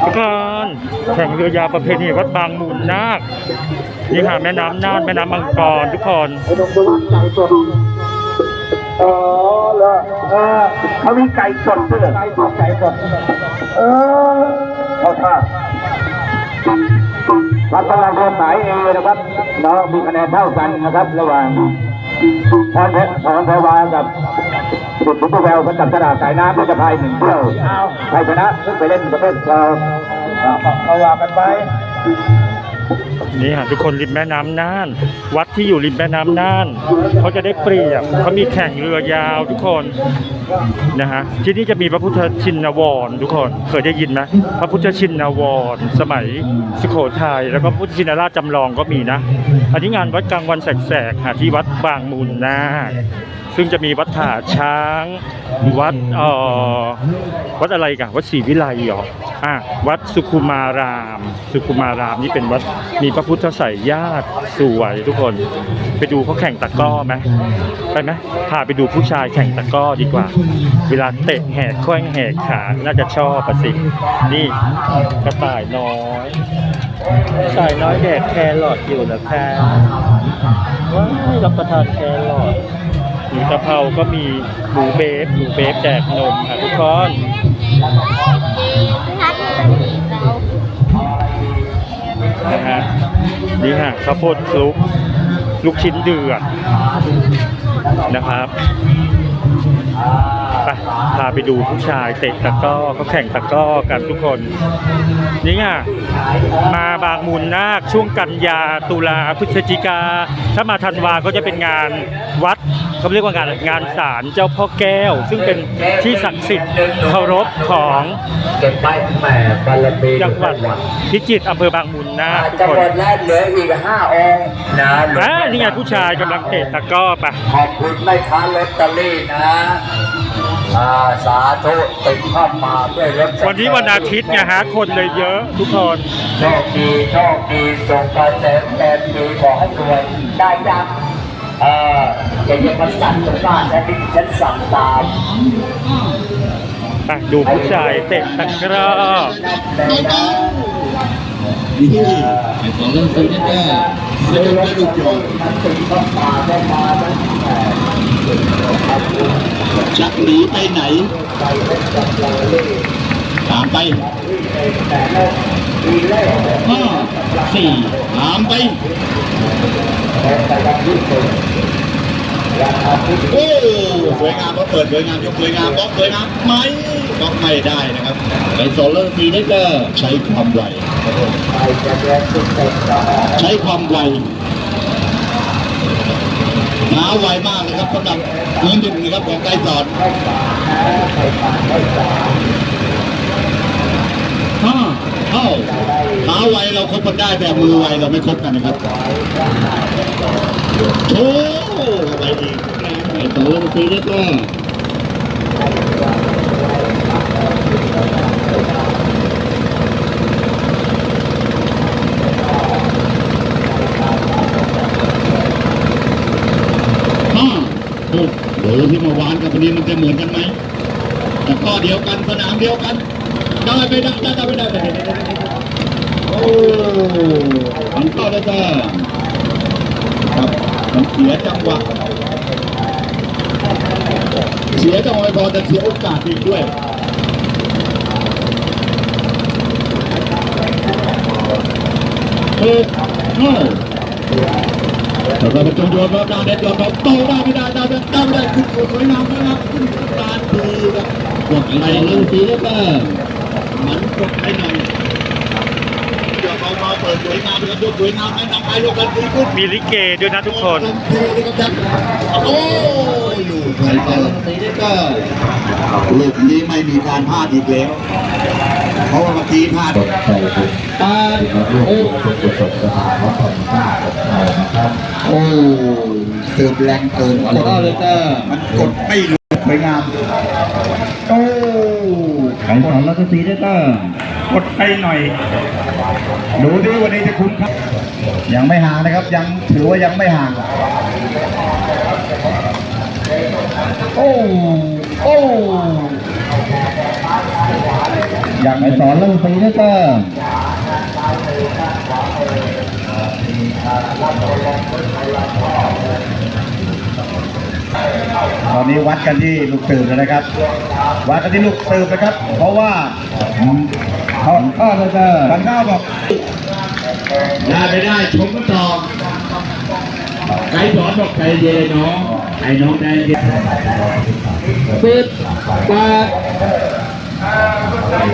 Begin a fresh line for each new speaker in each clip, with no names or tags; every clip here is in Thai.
ทุกคนแข่งเรือยาวประเพณีวัดบางมูลนาคนี่ค่ะแม่น้ำน่านแม่น้ำมังกรทุกคน
ไอ้ตรงตัวไก่สดอ๋อเหรอเออเขามีไก่สดด้วยเหรอไก่สดไก่สดเออเอาท่ารัฐบาลคนหมายเองนะครับน้องมีคะแนนเท่ากันนะครับ ระหว่าง พรเพชรพรพวากับสุดพุทธแววกับจับสลากสายน้ำที่จะพายหนึ่งเที่ยวใครชนะขึ้นไปเล่นประเภทเอ่อเอาวากันไป
นี่ค่ะทุกคนริมแม่น้ำน่าน วัดที่อยู่ริมแม่น้ำน่านเขาจะได้เปรียบเขามีแข่งเรือยาวทุกคนนะฮะที่นี่จะมีพระพุทธชินวรทุกคนเคยได้ยินไหมพระพุทธชินวรสมัยสุโขทัยแล้วก็พระพุทธชินราชจำลองก็มีนะ อันนี้งานวัดกลางวันแสกๆที่วัดบางมูลนาค ซึ่งจะมีวัดถาช้าง วัดเอ่อวัดอะไรกันวัดศรีวิไลเหรออะวัดสุขุมาราม สุขุมารามนี่เป็นวัดมีพระพุทธไสยญาติสวยทุกคน ไปดูเขาแข่งตะกร้อไหมไปไหมพาไปดูผู้ชายแข่งตะกร้อดีกว่า เวลาเตะแหกแข้งแหกขาน่าจะชอบประสินี่กระต่ายน้อยกระต่ายน้อยแดกแครอทอยู่นะแค่ว้ายรับประทานแครอท หมูกะเพราก็มีหมูเบฟหมูเบฟแจกนมค่ะทุกคนนะฮะนี่ฮะข้าวโพดคลุกลูกชิ้นเดือดนะครับ ไปพาไปดูผู้ชายเตะตะกร้อเขาแข่งตะกร้อกันทุกคน นี่ไงมาบางมูลนาคช่วงกันยาตุลาพฤศจิกา ถ้ามาธันวาก็จะเป็นงานวัดเขาเรียกว่างานงานศาลเจ้าพ่อแก้ว ซึ่งเป็นที่ศักดิ์สิทธิ์เคารพของ
เก็บไปแหม่บารมี
จังหวัดพิจิตรอำเภอบางมูลนาคทุก
จัง
ค
ห
น
วัดแรกเหลืออีกห้าองค์นะ
อ่านี่ไงผู้ชายกำลังเตะตะกร้อไปะ
ขอบคุณแม่ค้าลอตเตอรี่นะ อ่าสาธุติดเข้ามาด้วยรถ
วันนี้วันอาทิตย์ไงฮะคนเลยเยอะทุกคน
โชคดีโชคดีส่งกระแสแฟนดีขอให้รวยได้ยังเออจะยังมาสั่งตรงหน้าฉันที่ฉันสั่งตาม
ไปดูผู้ชายเตะตะกร้อ
นี่ไอ้สองเรื่องซีนี่ก็เสียไม่ดูจบ ชักหนีไปไหน ตามไปห้าสี่ตามไปโอ้สวยงามก็เปิดสวยงามยกสวยงามบล็อกสวยงามไหมบล็อกไม่ได้นะครับไอโซลเลอร์ซีนี่ก็ใช้ความไวใช้ความไวหา กเลยครับสำหรับมือหนึ่งนะครับของไกรสอนห้าเท่าหาไวเราคบกันได้แต่มือไวเราไม่คบกันนะครับโอ้ไปอีกไอ้ตัวลงซีนี่ก็ห้าหกเดี๋ยวที่เมื่อวา นี้มันจะเหมือนกันไหมแต่ก็เดียวกันสนามเดียวกันได้ไม่ได้ได้ได้ไม่ได้ได้ได้ได้โอ้มันเข้าได้จ้าครับมันเสียจังหวะเสียจังหวะไม่พอแต่เสียโอกาสอีกด้วยเฮ้ยเฮ้ย แล้วก็ป็นจงโยนมาดาวเด็ดโยนมาโตได้ไม่ได้ดาวเด็ดได้ไม่ได้ขึ้นสวยงามนะครับขึ้นตาดีครับกดอะไรเรื่องสีแล้วก็มันกดไปหน่อยเดี๋ยวเขามาเปิดสวยงามนะครับยกสวยงามให้นำไปยกกันดีขึ้น
มีลิเกด้วยนะทุกคน
โอ้ยลูกไทยตลอดสีนี่ก็ลูกนี้ไม่มีการพลาดอีกแล้ว เพราะว่าเมื่อกี้พลาดตาโอ้โอ้สืบแรงเกินกดเลยก็มันกดไม่ลงสวยงามโอ้ไข่สอนแล้วก็สีได้ก็กดไปหน่อย ดูดิวันนี้จะคุ้มครับ ยังไม่ห่างนะครับ ยังถือว่ายังไม่ห่าง โอ้ โอ้ ย่างไรสอนเรื่องตีได้แต้มตอนนี้วัดกันที่ลูกสืบเลยนะครับ วัดกันที่ลูกสืบนะครับ เพราะว่าเขาข้าวเลยจ้ะบันข้าวบอกได้ไม่ได้ชมกันต่อไกด์สอนบอกใจเย็นน้องไอ้น้องใจเย็นสิบ แปด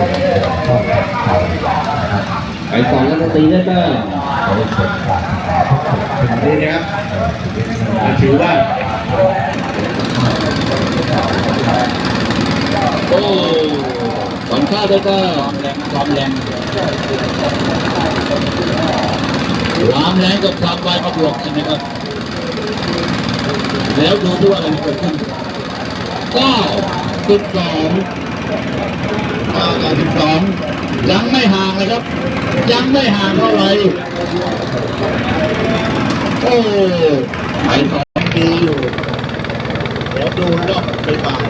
ไปสองแล้วตีได้ก็นี่นะครับถือว่าโอ้ขวัญข้าวได้ก็ความแรงความแรงกับความไวมาบวกกันนะครับ แล้วดูด้วยอะไรเกิดขึ้นเก้าสิบสอง 9กับสิบสองยังไม่ห่างเลยครับ ยังไม่ห่างเท่าไหร่โอ้ไปสองดีอยู่เดี๋ยวดูรอบไปบ่าย